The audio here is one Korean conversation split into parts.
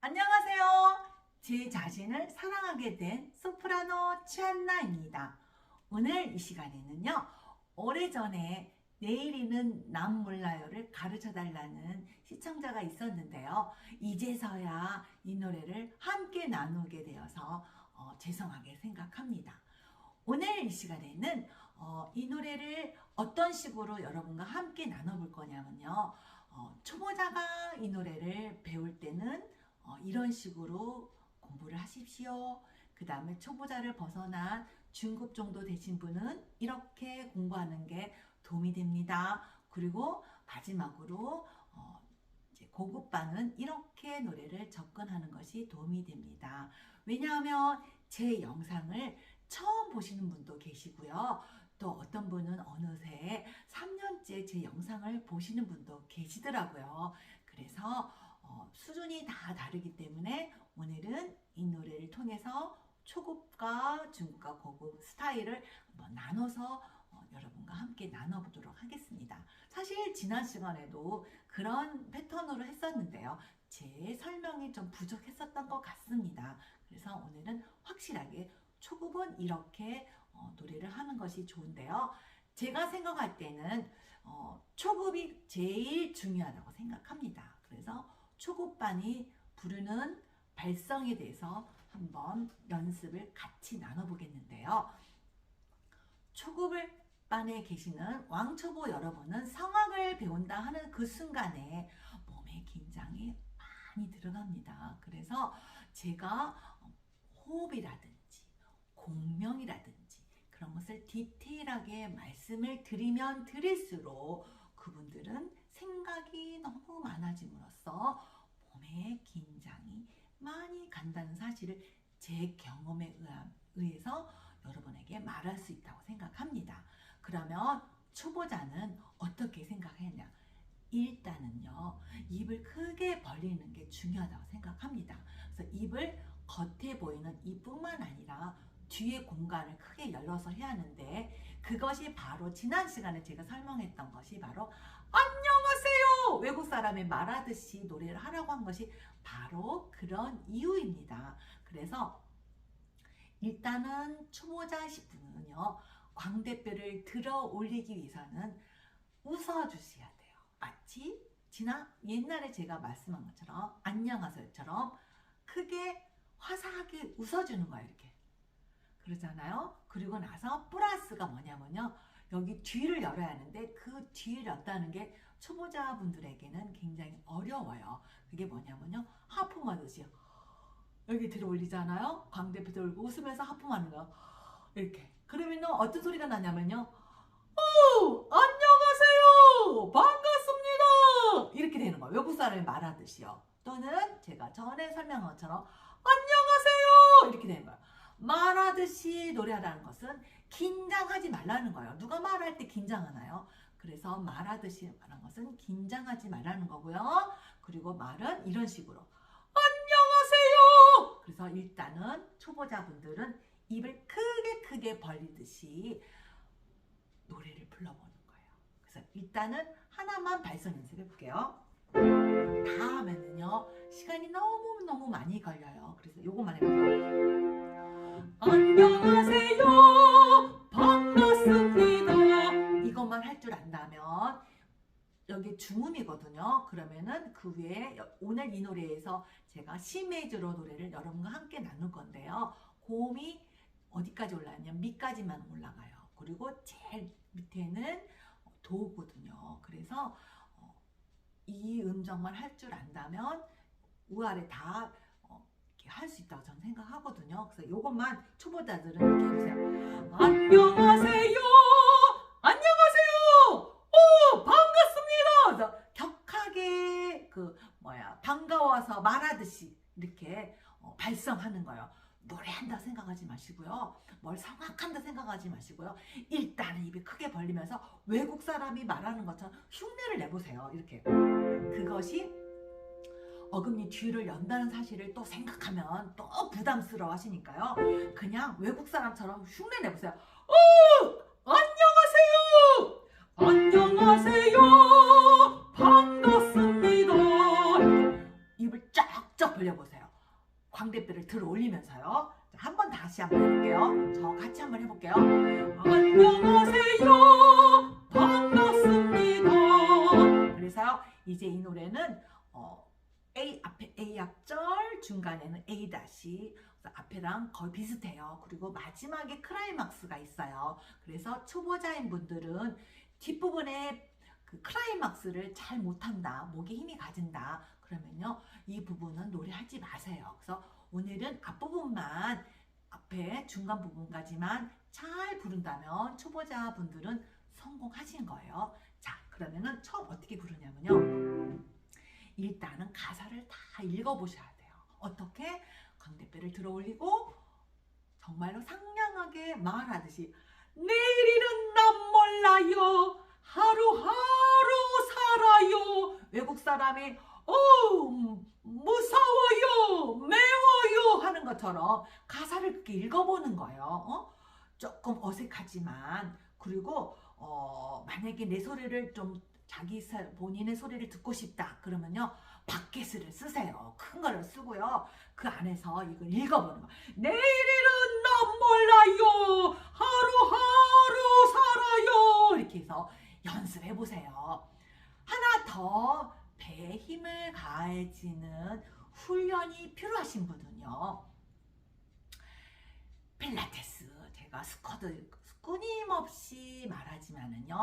안녕하세요. 제 자신을 사랑하게 된 소프라노 치안나입니다. 오늘 이 시간에는요, 오래전에 내일이는 남 몰라요를 가르쳐 달라는 시청자가 있었는데요. 이제서야 이 노래를 함께 나누게 되어서 어, 죄송하게 생각합니다. 오늘 이 시간에는 어, 이 노래를 어떤 식으로 여러분과 함께 나눠볼 거냐면요. 어, 초보자가 이 노래를 배울 때는 어, 이런 식으로 공부를 하십시오. 그 다음에 초보자를 벗어난 중급 정도 되신 분은 이렇게 공부하는 게 도움이 됩니다. 그리고 마지막으로 어, 고급반은 이렇게 노래를 접근하는 것이 도움이 됩니다. 왜냐하면 제 영상을 처음 보시는 분도 계시고요. 또 어떤 분은 어느새 3년째 제 영상을 보시는 분도 계시더라고요. 그래서 어, 수준이 다 다르기 때문에 오늘은 이 노래를 통해서 초급과 중급과 고급 스타일을 한번 나눠서 어, 여러분과 함께 나눠보도록 하겠습니다. 사실 지난 시간에도 그런 패턴으로 했었는데요. 제 설명이 좀 부족했었던 것 같습니다. 그래서 오늘은 확실하게 초급은 이렇게 어, 노래를 하는 것이 좋은데요. 제가 생각할 때는 어, 초급이 제일 중요하다고 생각합니다. 그래서 초급반이 부르는 발성에 대해서 한번 연습을 같이 나눠보겠는데요. 초급을 반에 계시는 왕초보 여러분은 성악을 배운다 하는 그 순간에 몸에 긴장이 많이 들어갑니다. 그래서 제가 호흡이라든지 공명이라든지 그런 것을 디테일하게 말씀을 드리면 드릴수록 그분들은 생각이 너무 많아짐으로써 몸에 긴장이 많이 간다는 사실을 제 경험에 의해서 여러분에게 말할 수 있다고 생각합니다. 그러면 초보자는 어떻게 생각했냐? 일단은요, 입을 크게 벌리는 게 중요하다고 생각합니다. 그래서 입을 겉에 보이는 입뿐만 아니라 뒤에 공간을 크게 열어서 해야 하는데 그것이 바로 지난 시간에 제가 설명했던 것이 바로 안녕하세요. 외국 사람이 말하듯이 노래를 하라고 한 것이 바로 그런 이유입니다. 그래서 일단은 초보자이신 분은요. 광대뼈를 들어 올리기 위해서는 웃어주셔야 돼요. 마치 지난 옛날에 제가 말씀한 것처럼 안녕하세요처럼 크게 화사하게 웃어주는 거예요 이렇게. 그러잖아요. 그리고 나서 플러스가 뭐냐면요 여기 뒤를 열어야 하는데 그 뒤를 였다는 게 초보자분들에게는 굉장히 어려워요. 그게 뭐냐면요. 하품하듯이 여기 들어 올리잖아요. 광대뼈 들고 웃으면서 하품하는 거. 이렇게. 그러면 어떤 소리가 나냐면요 오 안녕하세요. 반갑습니다. 이렇게 되는 거예요. 외국 사람이 말하듯이요. 또는 제가 전에 설명한 것처럼 안녕하세요. 이렇게 되는 거예요. 말하듯이 노래하라는 것은 긴장하지 말라는 거예요. 누가 말할 때 긴장하나요? 그래서 말하듯이 말하는 것은 긴장하지 말라는 거고요. 그리고 말은 이런 식으로 안녕하세요. 그래서 일단은 초보자분들은 입을 크게 크게 벌리듯이 노래를 불러보는 거예요. 그래서 일단은 하나만 발성 연습해 볼게요. 다 하면은요 시간이 너무 너무 많이 걸려요. 그래서 요것만 해볼게요. 안녕하세요, 반갑습니다. 이것만 할 줄 안다면 여기 중음이거든요. 그러면은 그 위에 여- 오늘 이 노래에서 제가 C 메이저로 노래를 여러분과 함께 나눌 건데요. 고음이 어디까지 올라가냐면 미까지만 올라가요. 그리고 제일 밑에는 도거든요. 그래서 이 음정만 할 줄 안다면 우아래 다 어, 할 수 있다고 저는 생각하거든요. 그래서 이것만 초보자들은 이렇게 해보세요. 안녕하세요. 안녕하세요. 오 반갑습니다. 격하게 그 뭐야 반가워서 말하듯이 이렇게 어, 발성하는 거예요. 노래한다 생각하지 마시고요. 뭘 성악한다 생각하지 마시고요. 일단은 입이 크게 벌리면서 외국 사람이 말하는 것처럼 흉내를 내보세요. 이렇게. 그것이 어금니 뒤를 연다는 사실을 또 생각하면 또 부담스러워 하시니까요. 그냥 외국 사람처럼 흉내 내보세요. 오! 안녕하세요! 안녕하세요! 반갑습니다! 입을 쫙쫙 벌려보세요. 광대뼈를 들어 올리면서요. 한 번 다시 한번 해볼게요. 저 같이 한번 해볼게요. 안녕하세요. 반갑습니다. 그래서요. 이제 이 노래는 어, A 앞에 A 앞절, 중간에는 A 다시 앞에랑 거의 비슷해요. 그리고 마지막에 크라이막스가 있어요. 그래서 초보자인 분들은 뒷부분에 그 크라이막스를 잘 못한다, 목에 힘이 가진다. 그러면요, 이 부분은 노래하지 마세요. 그래서 오늘은 앞부분만 앞에 중간 부분까지만 잘 부른다면 초보자 분들은 성공하신 거예요. 자, 그러면은 처음 어떻게 부르냐면요. 일단은 가사를 다 읽어보셔야 돼요. 어떻게? 광대뼈를 들어 올리고 정말로 상냥하게 말하듯이 내일은 난 몰라요. 하루하루 살아요. 외국 사람이 어 무서워요. 매워요 하는 것처럼 가사를 그렇게 읽어보는 거예요. 어? 조금 어색하지만 그리고 어, 만약에 내 소리를 좀 자기 사- 본인의 소리를 듣고 싶다. 그러면요 바켓을 쓰세요. 큰 거를 쓰고요. 그 안에서 이걸 읽어보는 거. 내일은 난 몰라요. 하루하루 살아요. 이렇게 해서 연습해 보세요. 하나 더 배에 힘을 가해지는 훈련이 필요하신 분은요 필라테스. 제가 스쿼드 끊임없이 말하지만은요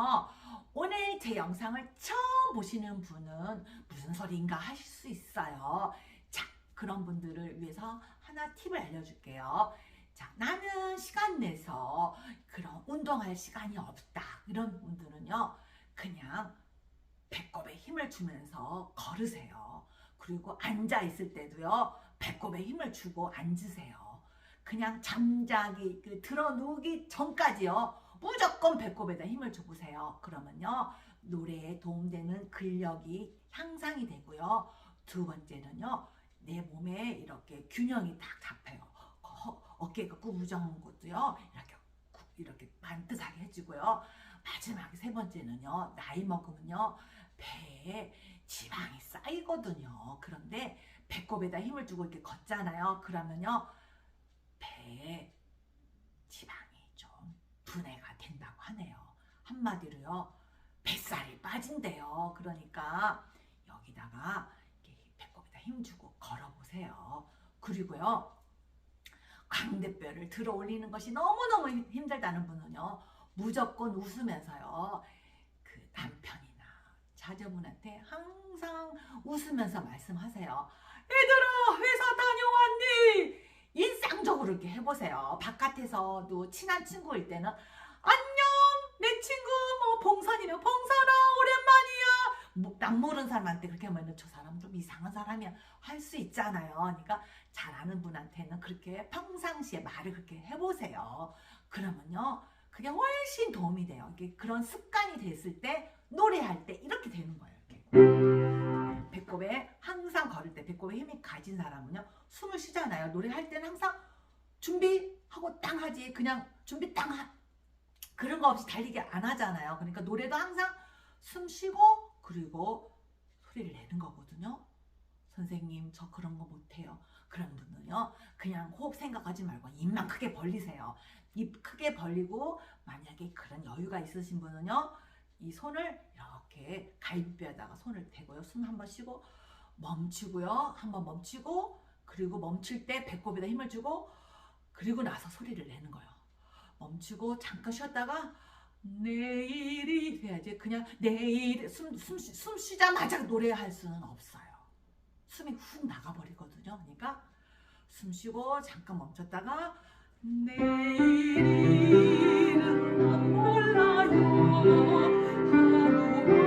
오늘 제 영상을 처음 보시는 분은 무슨 소리인가 하실 수 있어요. 자 그런 분들을 위해서 하나 팁을 알려줄게요. 자 나는 시간 내서 그런 운동할 시간이 없다. 이런 분들은요 그냥 배꼽에 힘을 주면서 걸으세요. 그리고 앉아 있을 때도요 배꼽에 힘을 주고 앉으세요 그냥 잠자기 그 들어 누우기 전까지요. 무조건 배꼽에다 힘을 줘보세요. 그러면요 노래에 도움되는 근력이 향상이 되고요. 두 번째는요 내 몸에 이렇게 균형이 딱 잡혀요. 어, 어깨가 구부정한 것도요 이렇게 구- 이렇게 반듯하게 해주고요. 마지막에 세 번째는요 나이 먹으면요 배에 지방이 쌓이거든요. 그런데 배꼽에다 힘을 주고 이렇게 걷잖아요. 그러면요 배에 지방이 좀 분해가 된다고 하네요. 한마디로요. 뱃살이 빠진대요. 그러니까 여기다가 배꼽에다 힘주고 걸어보세요. 그리고요. 광대뼈를 들어 올리는 것이 너무너무 힘- 힘들다는 분은요. 무조건 웃으면서요. 그 남편이나 자녀분한테 항상 웃으면서 말씀하세요. 얘들아 회사 다녀왔니? 일상적으로 이렇게 해보세요. 바깥에서도 친한 친구일 때는 내 친구 뭐 봉선이면 봉선아 오랜만이야. 뭐, 남 모르는 사람한테 그렇게 하면 저 사람 좀 이상한 사람이야 할 수 있잖아요. 그러니까 잘 아는 분한테는 그렇게 평상시에 말을 그렇게 해보세요. 그러면요 그게 훨씬 도움이 돼요. 이게 그런 습관이 됐을 때 노래할 때 이렇게 되는 거예요. 이렇게. 배꼽에 항상 걸을 때 배꼽에 힘이 가진 사람은요 숨을 쉬잖아요 노래할 때는 항상 준비하고 땅 하지 그냥 준비 땅 하, 그런 거 없이 달리기 안 하잖아요 그러니까 노래도 항상 숨 쉬고 그리고 소리를 내는 거거든요 선생님 저 그런 거 못해요 그런 분은요 그냥 호흡 생각하지 말고 입만 크게 벌리세요 입 크게 벌리고 만약에 그런 여유가 있으신 분은요 이 손을 이렇게 갈비뼈에다가 손을 대고요. 숨 한번 쉬고 멈추고요. 한번 멈추고 그리고 멈출 때 배꼽에다 힘을 주고 그리고 나서 소리를 내는 거예요. 멈추고 잠깐 쉬었다가 내일이 해야지. 그냥 내일 숨, 숨, 쉬- 숨 쉬자마자 노래할 수는 없어요. 숨이 훅 나가버리거든요. 그러니까 숨 쉬고 잠깐 멈췄다가 내일은 난 몰라요.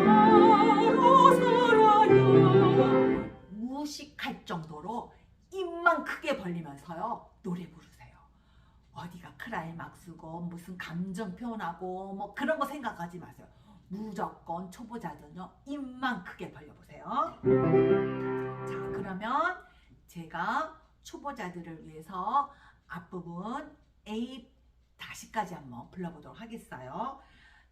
하루하루 살아요. 무식할 정도로 입만 크게 벌리면서요 노래 부르세요. 어디가 크라이막스고 무슨 감정 표현하고 뭐 그런 거 생각하지 마세요. 무조건 초보자들은요 입만 크게 벌려보세요. 자 그러면 제가 초보자들을 위해서 앞부분 A 다시까지 한번 불러보도록 하겠어요.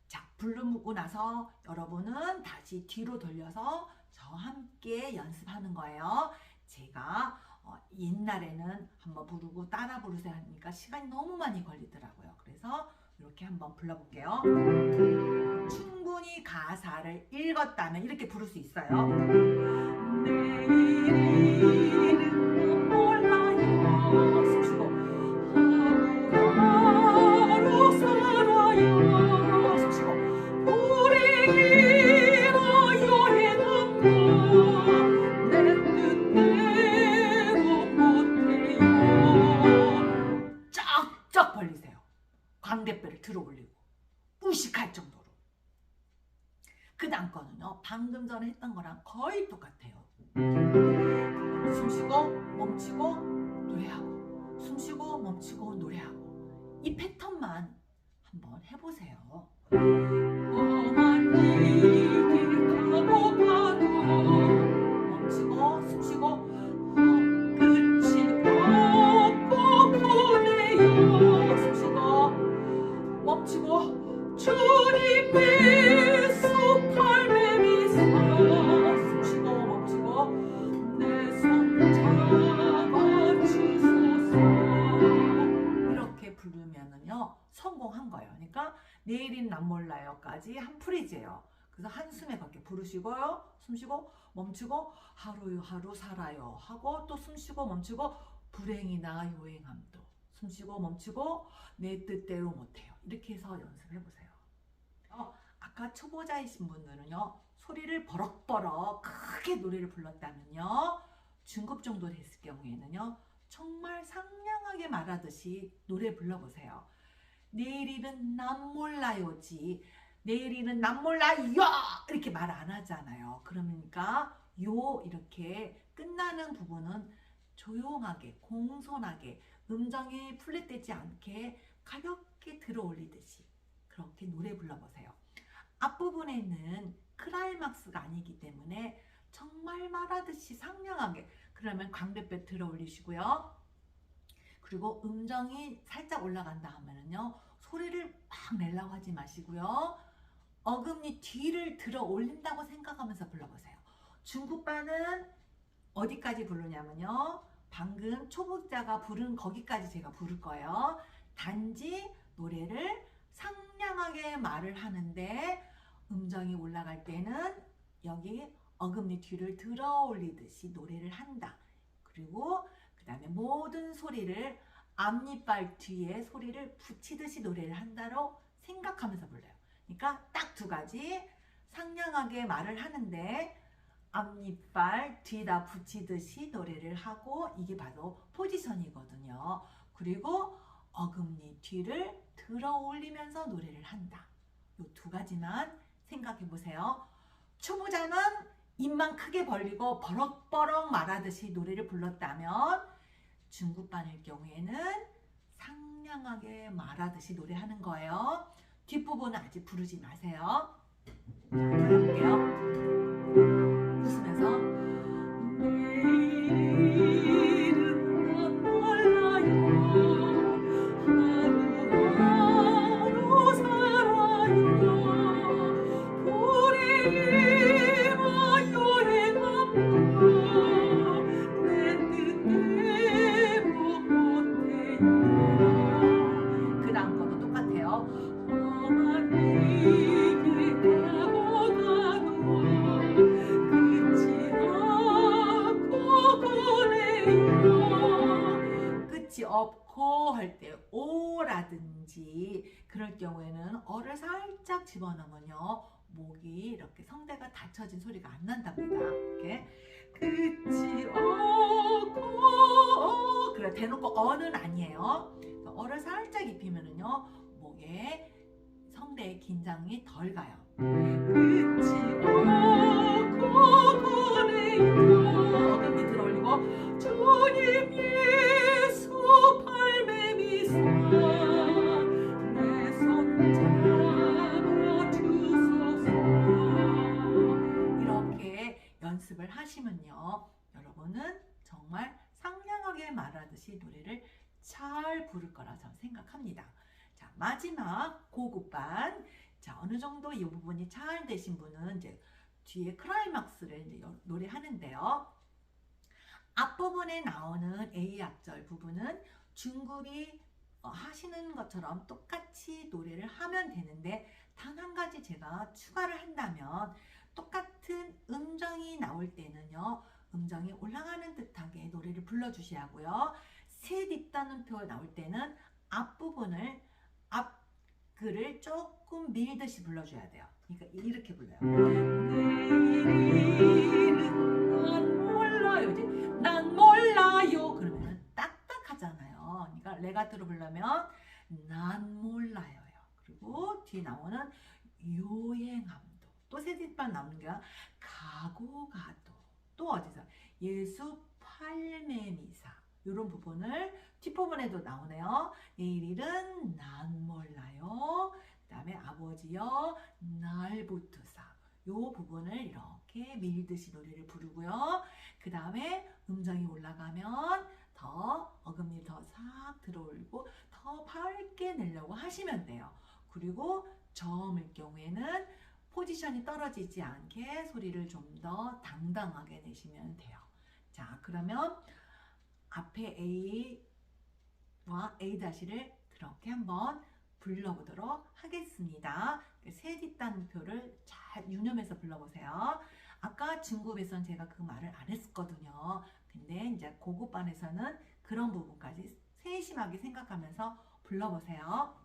자, 부르고 나서 여러분은 다시 뒤로 돌려서 저와 함께 연습하는 거예요. 제가 어, 옛날에는 한번 부르고 따라 부르세요 하니까 시간이 너무 많이 걸리더라고요. 그래서 이렇게 한번 불러볼게요. 충분히 가사를 읽었다면 이렇게 부를 수 있어요. 내일은 몰라요. 멈추고 하루 하루 살아요 하고 또 숨쉬고 멈추고 불행이나 요행함도 숨쉬고 멈추고 내 뜻대로 못해요. 이렇게 해서 연습해 보세요. 어, 아까 초보자이신 분들은요 소리를 버럭버럭 크게 노래를 불렀다면요 중급 정도 됐을 경우에는요 정말 상냥하게 말하듯이 노래 불러보세요. 내일이는 남 몰라요지. 내일이는 남 몰라요 이렇게 말 안 하잖아요. 그러니까 요 이렇게 끝나는 부분은 조용하게 공손하게 음정이 플랫되지 않게 가볍게 들어올리듯이 그렇게 노래 불러보세요. 앞부분에는 클라이막스가 아니기 때문에 정말 말하듯이 상냥하게 그러면 광대뼈 들어올리시고요. 그리고 음정이 살짝 올라간다 하면은요 소리를 막 내려고 하지 마시고요 어금니 뒤를 들어 올린다고 생각하면서 불러보세요 중국반은 어디까지 부르냐면요. 방금 초보자가 부른 거기까지 제가 부를 거예요. 단지 노래를 상냥하게 말을 하는데 음정이 올라갈 때는 여기 어금니 뒤를 들어 올리듯이 노래를 한다. 그리고 그 다음에 모든 소리를 앞니빨 뒤에 소리를 붙이듯이 노래를 한다로 생각하면서 불러요. 그러니까 딱 두 가지. 상냥하게 말을 하는데 앞니빨 뒤에다 붙이듯이 노래를 하고 이게 바로 포지션이거든요. 그리고 어금니 뒤를 들어 올리면서 노래를 한다. 이 두 가지만 생각해 보세요. 초보자는 입만 크게 벌리고 버럭버럭 말하듯이 노래를 불렀다면 중국반일 경우에는 상냥하게 말하듯이 노래하는 거예요. 뒷부분은 아직 부르지 마세요. 자, 해볼게요. 경우에는 어를 살짝 집어넣으면요 목이 이렇게 성대가 닫혀진 소리가 안 난답니다. 이렇게. 끝이 없고 그래 대놓고 어는 아니에요. 어를 살짝 입히면은요 목에 성대의 긴장이 덜 가요. 끝이 없고 뒤에 클라이막스를 이제 여- 노래하는데요. 앞부분에 나오는 A 악절 부분은 중급이 어, 하시는 것처럼 똑같이 노래를 하면 되는데 단 한 가지 제가 추가를 한다면 똑같은 음정이 나올 때는요 음정이 올라가는 듯하게 노래를 불러주셔야 하고요. 세 뒷단음표 나올 때는 앞부분을 앞 글을 조금 밀듯이 불러줘야 돼요. 그러니까 이렇게 불러요. 내일은 난 몰라요. 이제 난 몰라요. 그러면 딱딱하잖아요. 그러니까 레가토로 부르면 난 몰라요요. 그리고 뒤에 나오는 요행함도. 또 세뒷반 나오는 게 가고 가도. 또 어디서? 예수 팔매미사. 이런 부분을 뒷부분에도 나오네요. 내일은 난 몰라요. 그 다음에 아버지여 날 붙으사 요 부분을 이렇게 밀듯이 노래를 부르고요 그 다음에 음정이 올라가면 더 어금니 더 싹 들어올고 더 밝게 내려고 하시면 돼요 그리고 저음일 경우에는 포지션이 떨어지지 않게 소리를 좀 더 당당하게 내시면 돼요. 자, 그러면 앞에 A와 A-를 그렇게 한번 불러보도록 하겠습니다. 세 뒷단표를 잘 유념해서 불러보세요. 아까 중급에선 제가 그 말을 안 했었거든요. 근데 이제 고급반에서는 그런 부분까지 세심하게 생각하면서 불러보세요.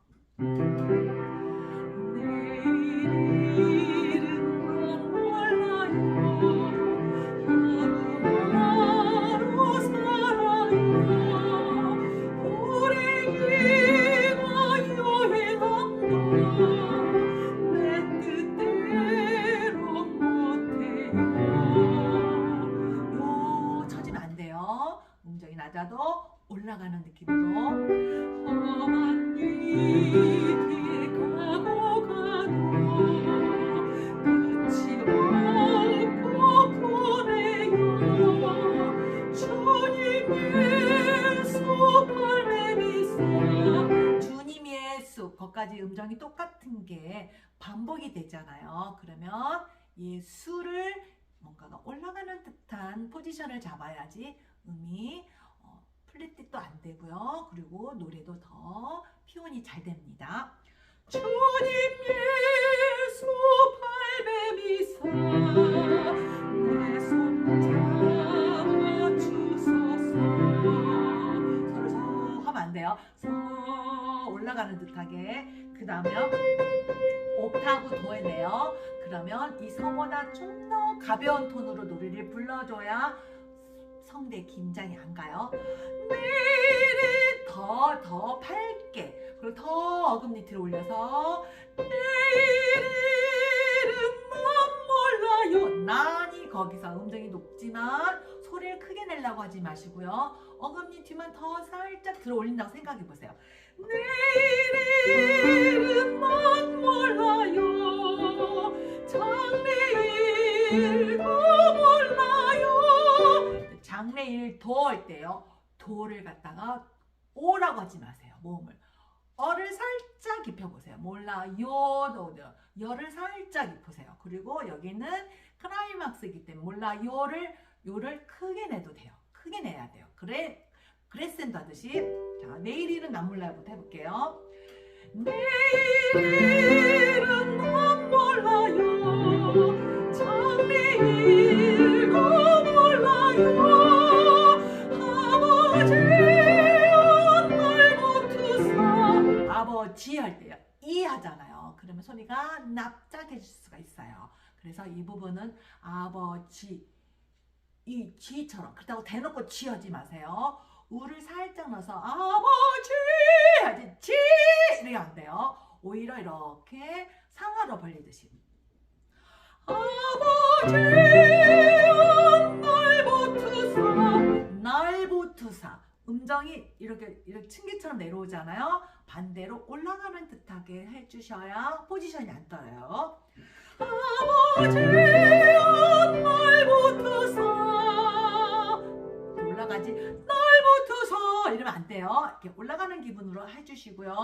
올라가는 예수 거기까지 음정이 똑같은 게 반복이 되잖아요. 그러면 예수를 뭔가가 올라가는 듯한 포지션을 잡아야지 음이 어, 플랫빛도 안 되고요. 그리고 노래도 더 표현이 잘 됩니다. 주님 예수. 서 올라가는 듯하게 그 다음에요. 옥타브 도에네요. 그러면 이 서보다 좀 더 가벼운 톤으로 노래를 불러줘야 성대 긴장이 안 가요. 내일이 더, 더 밝게. 그리고 더 어금니 들어 올려서 내일은 난 몰라요. 난이 거기서 음정이 높지만 소리를 크게 내려고 하지 마시고요. 어금니 뒤만 더 살짝 들어 올린다고 생각해 보세요. 내일은 난 몰라요. 몰라요. 장래일 도 할 때요. 도를 갖다가 오라고 하지 마세요. 모음을. 어를 살짝 입혀보세요. 몰라 요. 도 여를 살짝 입으세요. 그리고 여기는 클라이막스이기 때문에 몰라 요를 요를 크게 내도 돼요. 크게 내야 돼요. 그래 그레센도 하듯이 자 내일은 난 몰라요부터 해볼게요. 내일은 난 몰라요. 장래일 붙으사 아버지 할 때요. 이 하잖아요. 그러면 소리가 납작해질 수가 있어요. 그래서 이 부분은 아버지 이 지처럼 그렇다고 대놓고 지하지 마세요. 우를 살짝 넣어서 아버지 하지 지 이렇게 안 돼요. 오히려 이렇게 상하로 벌리듯이 아버지여 날 붙으사 날 붙으사 음정이 이렇게 이렇게 층기처럼 내려오잖아요. 반대로 올라가는 듯하게 해주셔야 포지션이 안 떨어요. 아버지여 날 붙으사 올라가지 날 붙어서 이러면 안 돼요. 이렇게 올라가는 기분으로 해주시고요.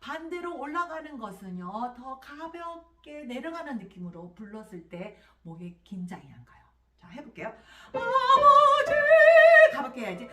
반대로 올라가는 것은요 더 가볍게 내려가는 느낌으로 불렀을 때 목에 긴장이 안 가요. 자 해볼게요. 아버지 이렇게 해야지.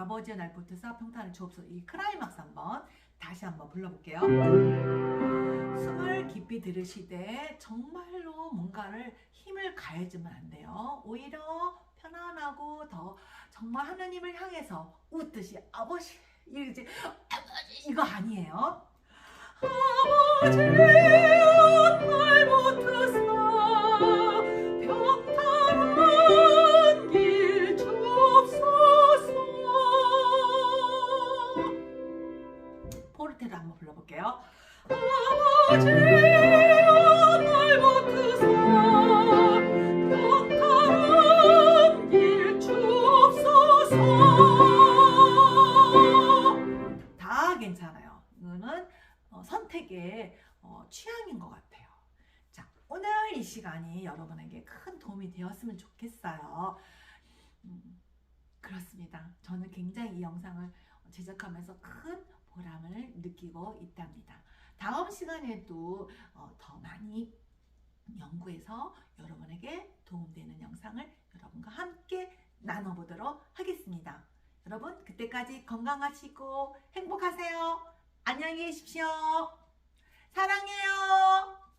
아버지의 날 붙어서 평탄을 주옵소서 이 크라이막스 한번 다시 한번 불러볼게요. 숨을 깊이 들으시되 정말로 뭔가를 힘을 가해주면 안 돼요. 오히려 편안하고 더 정말 하나님을 향해서 웃듯이 아버지 이지 아버지 이거 아니에요. 아버지 다 괜찮아요. 어, 선택의 어, 취향인 것 같아요. 자 오늘 이 시간이 여러분에게 큰 도움이 되었으면 좋겠어요. 음, 그렇습니다. 저는 굉장히 이 영상을 제작하면서 큰 보람을 느끼고 있답니다 다음 시간에도 어, 더 많이 연구해서 여러분에게 도움되는 영상을 여러분과 함께 나눠보도록 하겠습니다. 여러분 그때까지 건강하시고 행복하세요. 안녕히 계십시오. 사랑해요.